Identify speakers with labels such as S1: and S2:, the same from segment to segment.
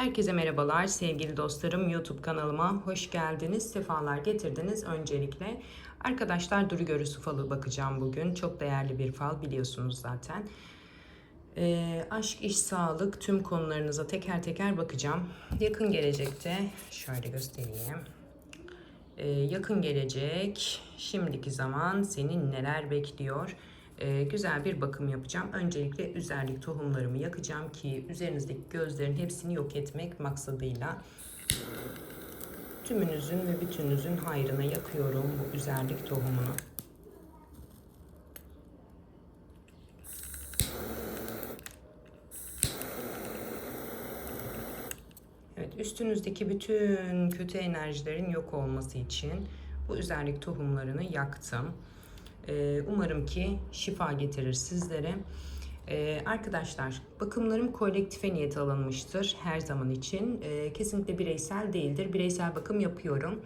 S1: Herkese merhabalar sevgili dostlarım. YouTube kanalıma hoş geldiniz. Sefalar getirdiniz öncelikle. Arkadaşlar Duru Görüsü falı bakacağım bugün. Çok değerli bir fal biliyorsunuz zaten. Ee, aşk, iş, sağlık tüm konularınıza teker teker bakacağım. Yakın gelecekte şöyle göstereyim. Ee, yakın gelecek, şimdiki zaman senin neler bekliyor? Ee, güzel bir bakım yapacağım. Öncelikle üzerlik tohumlarımı yakacağım ki üzerinizdeki gözlerin hepsini yok etmek maksadıyla tümünüzün ve bütününüzün hayrına yakıyorum bu üzerlik tohumunu. Evet, üstünüzdeki bütün kötü enerjilerin yok olması için bu üzerlik tohumlarını yaktım. Ee, umarım ki şifa getirir sizlere. Ee, arkadaşlar bakımlarım kolektife niyet alınmıştır her zaman için. Ee, kesinlikle bireysel değildir. Bireysel bakım yapıyorum.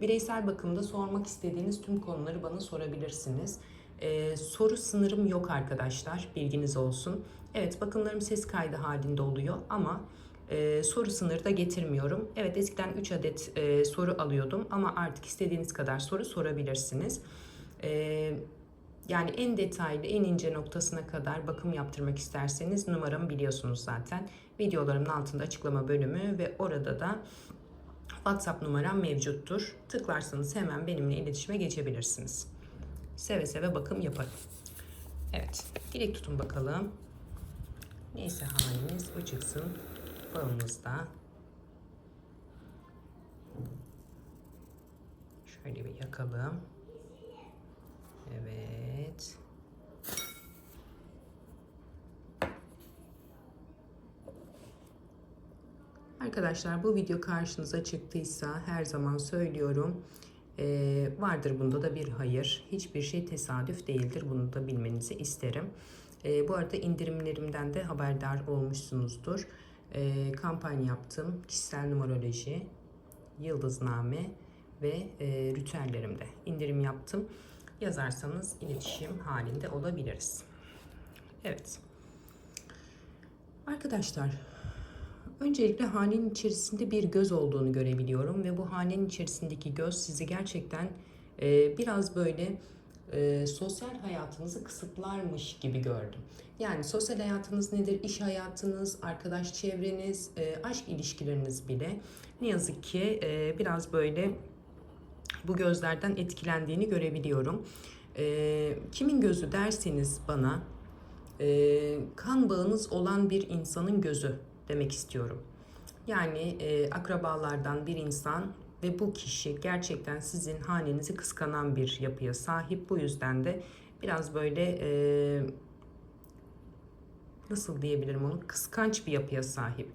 S1: Bireysel bakımda sormak istediğiniz tüm konuları bana sorabilirsiniz. Ee, soru sınırım yok arkadaşlar bilginiz olsun. Evet bakımlarım ses kaydı halinde oluyor ama e, soru sınırı da getirmiyorum. Evet eskiden 3 adet e, soru alıyordum ama artık istediğiniz kadar soru sorabilirsiniz. Ee, yani en detaylı, en ince noktasına kadar bakım yaptırmak isterseniz numaramı biliyorsunuz zaten. Videolarımın altında açıklama bölümü ve orada da WhatsApp numaram mevcuttur. Tıklarsanız hemen benimle iletişime geçebilirsiniz. Seve seve bakım yaparım. Evet, dilek tutun bakalım. Neyse haliniz bu çıksın bağımızda. Şöyle bir yakalım. Evet. Arkadaşlar bu video karşınıza çıktıysa her zaman söylüyorum. Ee, vardır bunda da bir hayır. Hiçbir şey tesadüf değildir. Bunu da bilmenizi isterim. Ee, bu arada indirimlerimden de haberdar olmuşsunuzdur. Ee, kampanya yaptım. Kişisel numeroloji, yıldızname ve e, ritüellerimde indirim yaptım yazarsanız iletişim halinde olabiliriz. Evet. Arkadaşlar, öncelikle hanenin içerisinde bir göz olduğunu görebiliyorum ve bu hanenin içerisindeki göz sizi gerçekten e, biraz böyle e, sosyal hayatınızı kısıtlarmış gibi gördüm. Yani sosyal hayatınız nedir? İş hayatınız, arkadaş çevreniz, e, aşk ilişkileriniz bile ne yazık ki e, biraz böyle bu gözlerden etkilendiğini görebiliyorum. E, kimin gözü derseniz bana e, kan bağınız olan bir insanın gözü demek istiyorum. Yani e, akrabalardan bir insan ve bu kişi gerçekten sizin hanenizi kıskanan bir yapıya sahip. Bu yüzden de biraz böyle e, nasıl diyebilirim onu kıskanç bir yapıya sahip.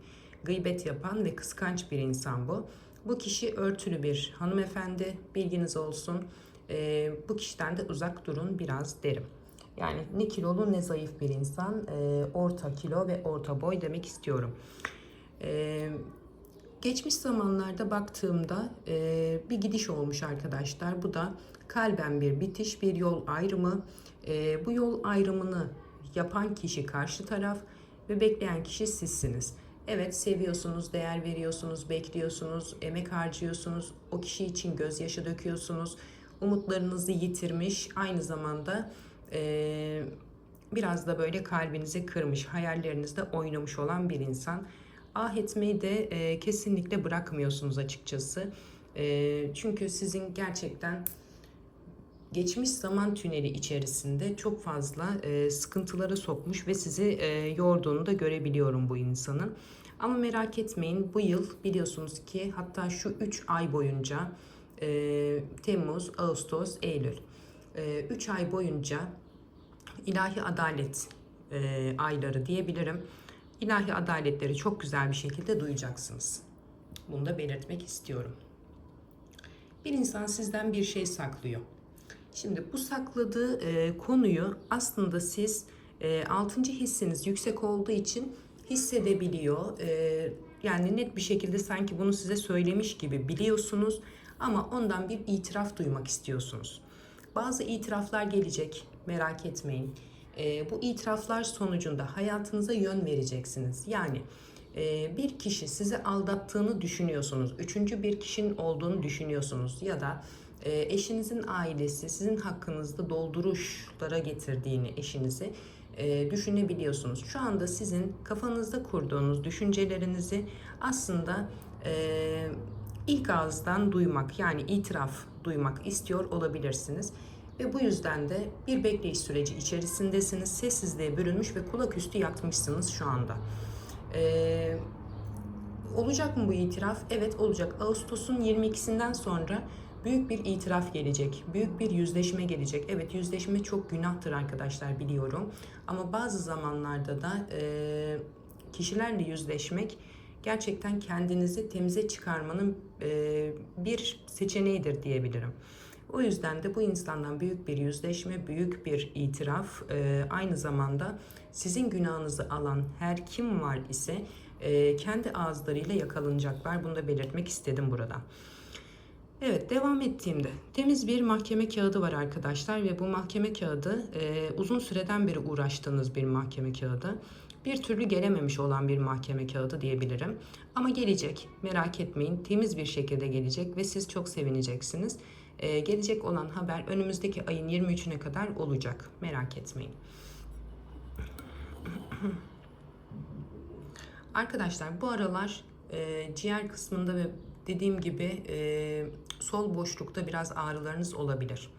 S1: Gıybet yapan ve kıskanç bir insan bu. Bu kişi örtülü bir hanımefendi bilginiz olsun. E, bu kişiden de uzak durun biraz derim. Yani ne kilolu ne zayıf bir insan. E, orta kilo ve orta boy demek istiyorum. E, geçmiş zamanlarda baktığımda e, bir gidiş olmuş arkadaşlar. Bu da kalben bir bitiş, bir yol ayrımı. E, bu yol ayrımını yapan kişi karşı taraf ve bekleyen kişi sizsiniz. Evet seviyorsunuz, değer veriyorsunuz, bekliyorsunuz, emek harcıyorsunuz, o kişi için gözyaşı döküyorsunuz, umutlarınızı yitirmiş, aynı zamanda e, biraz da böyle kalbinizi kırmış, hayallerinizde oynamış olan bir insan. Ah etmeyi de e, kesinlikle bırakmıyorsunuz açıkçası. E, çünkü sizin gerçekten geçmiş zaman tüneli içerisinde çok fazla e, sıkıntılara sokmuş ve sizi e, yorduğunu da görebiliyorum bu insanın. Ama merak etmeyin bu yıl biliyorsunuz ki hatta şu 3 ay boyunca e, Temmuz, Ağustos, Eylül 3 e, ay boyunca ilahi adalet e, ayları diyebilirim. İlahi adaletleri çok güzel bir şekilde duyacaksınız. Bunu da belirtmek istiyorum. Bir insan sizden bir şey saklıyor. Şimdi bu sakladığı e, konuyu aslında siz e, 6. hissiniz yüksek olduğu için hissedebiliyor. E, yani net bir şekilde sanki bunu size söylemiş gibi biliyorsunuz ama ondan bir itiraf duymak istiyorsunuz. Bazı itiraflar gelecek merak etmeyin. E, bu itiraflar sonucunda hayatınıza yön vereceksiniz. Yani Ee, bir kişi sizi aldattığını düşünüyorsunuz. Üçüncü bir kişinin olduğunu düşünüyorsunuz. Ya da e, eşinizin ailesi sizin hakkınızda dolduruşlara getirdiğini eşinizi e, düşünebiliyorsunuz. Şu anda sizin kafanızda kurduğunuz düşüncelerinizi aslında e, ilk ağızdan duymak yani itiraf duymak istiyor olabilirsiniz. Ve bu yüzden de bir bekleyiş süreci içerisindesiniz. Sessizliğe bürünmüş ve kulak üstü yatmışsınız şu anda. Ee, olacak mı bu itiraf? Evet olacak. Ağustos'un 22'sinden sonra büyük bir itiraf gelecek. Büyük bir yüzleşme gelecek. Evet yüzleşme çok günahtır arkadaşlar biliyorum. Ama bazı zamanlarda da e, kişilerle yüzleşmek gerçekten kendinizi temize çıkarmanın e, bir seçeneğidir diyebilirim. O yüzden de bu insandan büyük bir yüzleşme, büyük bir itiraf, e, aynı zamanda sizin günahınızı alan her kim var ise e, kendi ağızlarıyla yakalanacaklar. Bunu da belirtmek istedim burada. Evet devam ettiğimde temiz bir mahkeme kağıdı var arkadaşlar ve bu mahkeme kağıdı e, uzun süreden beri uğraştığınız bir mahkeme kağıdı. Bir türlü gelememiş olan bir mahkeme kağıdı diyebilirim. Ama gelecek merak etmeyin temiz bir şekilde gelecek ve siz çok sevineceksiniz. E, gelecek olan haber önümüzdeki ayın 23'üne kadar olacak merak etmeyin. Arkadaşlar bu aralar e, ciğer kısmında ve dediğim gibi e, sol boşlukta biraz ağrılarınız olabilir.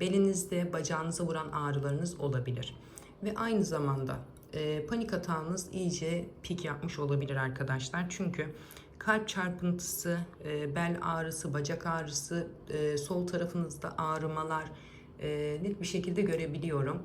S1: Belinizde bacağınıza vuran ağrılarınız olabilir. Ve aynı zamanda e, panik atağınız iyice pik yapmış olabilir arkadaşlar. Çünkü kalp çarpıntısı, e, bel ağrısı, bacak ağrısı, e, sol tarafınızda ağrımalar e, net bir şekilde görebiliyorum.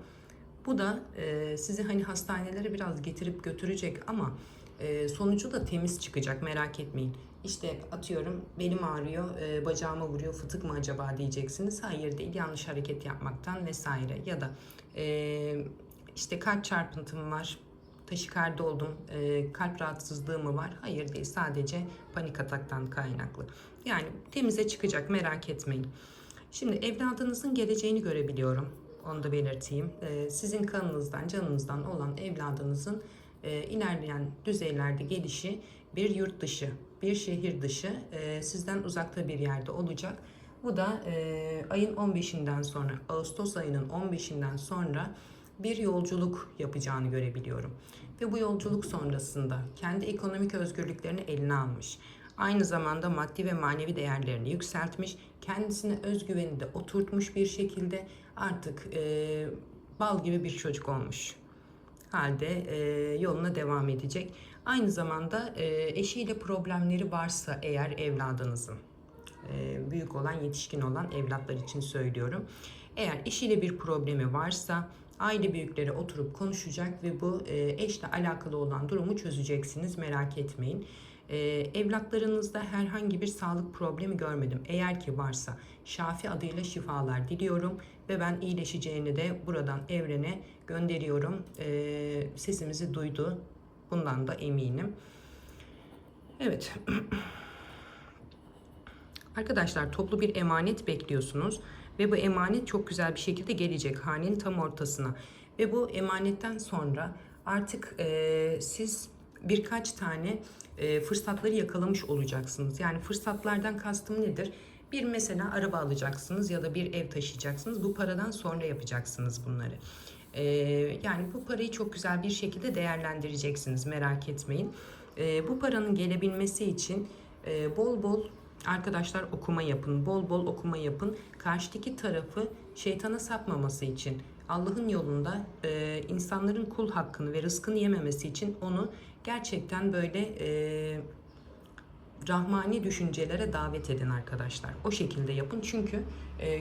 S1: Bu da e, sizi hani hastanelere biraz getirip götürecek ama e, sonucu da temiz çıkacak merak etmeyin. İşte atıyorum belim ağrıyor, e, bacağıma vuruyor, fıtık mı acaba diyeceksiniz. Hayır değil, yanlış hareket yapmaktan vesaire. Ya da e, işte kalp çarpıntım var, taşikardi oldum, e, kalp rahatsızlığı mı var? Hayır değil, sadece panik ataktan kaynaklı. Yani temize çıkacak merak etmeyin. Şimdi evladınızın geleceğini görebiliyorum. Onu da belirteyim. E, sizin kanınızdan, canınızdan olan evladınızın e, ilerleyen düzeylerde gelişi bir yurt dışı, bir şehir dışı, e, sizden uzakta bir yerde olacak. Bu da e, ayın 15'inden sonra, Ağustos ayının 15'inden sonra bir yolculuk yapacağını görebiliyorum. Ve bu yolculuk sonrasında kendi ekonomik özgürlüklerini eline almış. Aynı zamanda maddi ve manevi değerlerini yükseltmiş, kendisine özgüveni de oturtmuş bir şekilde artık e, bal gibi bir çocuk olmuş halde e, yoluna devam edecek. Aynı zamanda e, eşiyle problemleri varsa eğer evladınızın, e, büyük olan yetişkin olan evlatlar için söylüyorum. Eğer eşiyle bir problemi varsa aile büyükleri oturup konuşacak ve bu e, eşle alakalı olan durumu çözeceksiniz merak etmeyin. Ee, evlatlarınızda herhangi bir sağlık problemi görmedim. Eğer ki varsa Şafi adıyla şifalar diliyorum ve ben iyileşeceğini de buradan evrene gönderiyorum. Ee, sesimizi duydu. Bundan da eminim. Evet. Arkadaşlar toplu bir emanet bekliyorsunuz ve bu emanet çok güzel bir şekilde gelecek hanenin tam ortasına. Ve bu emanetten sonra artık e, siz birkaç tane e, fırsatları yakalamış olacaksınız. Yani fırsatlardan kastım nedir? Bir mesela araba alacaksınız ya da bir ev taşıyacaksınız. Bu paradan sonra yapacaksınız bunları. E, yani bu parayı çok güzel bir şekilde değerlendireceksiniz merak etmeyin. E, bu paranın gelebilmesi için e, bol bol arkadaşlar okuma yapın. Bol bol okuma yapın. Karşıdaki tarafı şeytana sapmaması için Allah'ın yolunda e, insanların kul hakkını ve rızkını yememesi için onu gerçekten böyle e, rahmani düşüncelere davet edin arkadaşlar. O şekilde yapın çünkü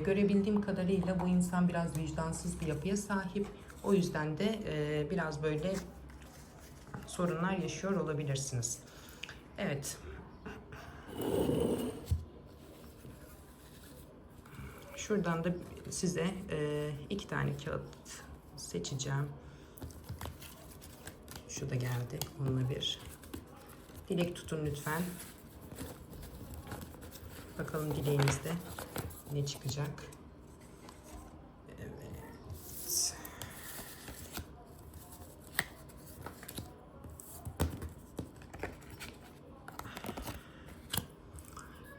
S1: görebildiğim kadarıyla bu insan biraz vicdansız bir yapıya sahip. O yüzden de e, biraz böyle sorunlar yaşıyor olabilirsiniz. Evet. Şuradan da size e, iki tane kağıt seçeceğim. Şu da geldi. Onunla bir dilek tutun lütfen. Bakalım dileğinizde ne çıkacak.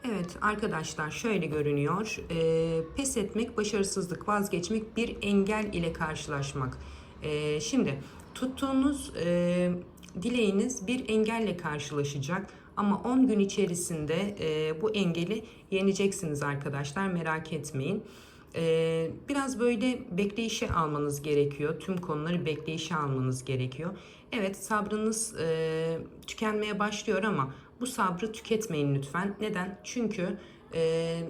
S1: Evet. Evet arkadaşlar şöyle görünüyor. Ee, pes etmek, başarısızlık, vazgeçmek, bir engel ile karşılaşmak. Ee, şimdi tuttuğunuz e, dileğiniz bir engelle karşılaşacak. Ama 10 gün içerisinde e, bu engeli yeneceksiniz arkadaşlar merak etmeyin. Ee, biraz böyle bekleyişe almanız gerekiyor. Tüm konuları bekleyişe almanız gerekiyor. Evet sabrınız e, tükenmeye başlıyor ama bu sabrı tüketmeyin lütfen. Neden? Çünkü e,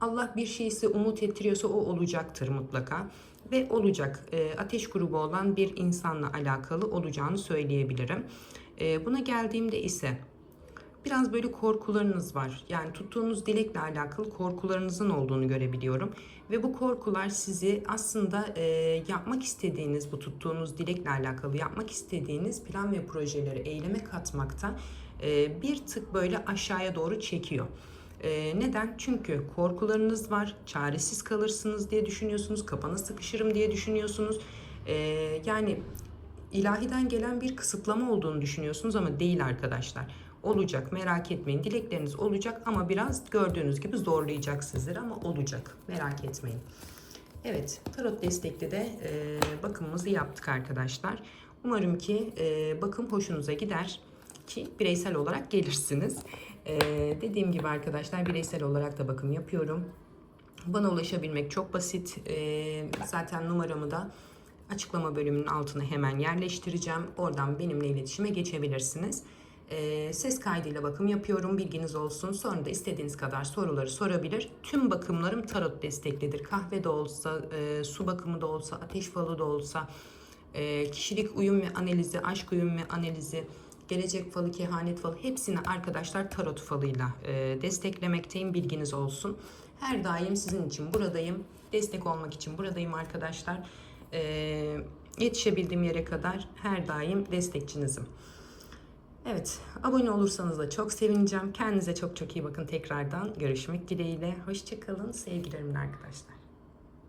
S1: Allah bir şeyi size umut ettiriyorsa o olacaktır mutlaka. Ve olacak. E, ateş grubu olan bir insanla alakalı olacağını söyleyebilirim. Buna geldiğimde ise biraz böyle korkularınız var. Yani tuttuğunuz dilekle alakalı korkularınızın olduğunu görebiliyorum. Ve bu korkular sizi aslında e, yapmak istediğiniz, bu tuttuğunuz dilekle alakalı yapmak istediğiniz plan ve projeleri eyleme katmakta e, bir tık böyle aşağıya doğru çekiyor. E, neden? Çünkü korkularınız var, çaresiz kalırsınız diye düşünüyorsunuz, kapana sıkışırım diye düşünüyorsunuz. E, yani ilahiden gelen bir kısıtlama olduğunu düşünüyorsunuz ama değil arkadaşlar. Olacak merak etmeyin. Dilekleriniz olacak ama biraz gördüğünüz gibi zorlayacak sizleri ama olacak. Merak etmeyin. Evet tarot destekli de e, bakımımızı yaptık arkadaşlar. Umarım ki e, bakım hoşunuza gider ki bireysel olarak gelirsiniz. E, dediğim gibi arkadaşlar bireysel olarak da bakım yapıyorum. Bana ulaşabilmek çok basit. E, zaten numaramı da açıklama bölümünün altına hemen yerleştireceğim. Oradan benimle iletişime geçebilirsiniz. E, ses kaydıyla bakım yapıyorum bilginiz olsun. Sonra da istediğiniz kadar soruları sorabilir. Tüm bakımlarım tarot desteklidir. Kahve de olsa, e, su bakımı da olsa, ateş falı da olsa, e, kişilik uyum ve analizi, aşk uyum ve analizi, gelecek falı, kehanet falı hepsini arkadaşlar tarot falıyla e, desteklemekteyim. Bilginiz olsun. Her daim sizin için buradayım. Destek olmak için buradayım arkadaşlar. E, yetişebildiğim yere kadar her daim destekçinizim. Evet, abone olursanız da çok sevineceğim. Kendinize çok çok iyi bakın tekrardan. Görüşmek dileğiyle. Hoşçakalın. Sevgilerimle arkadaşlar.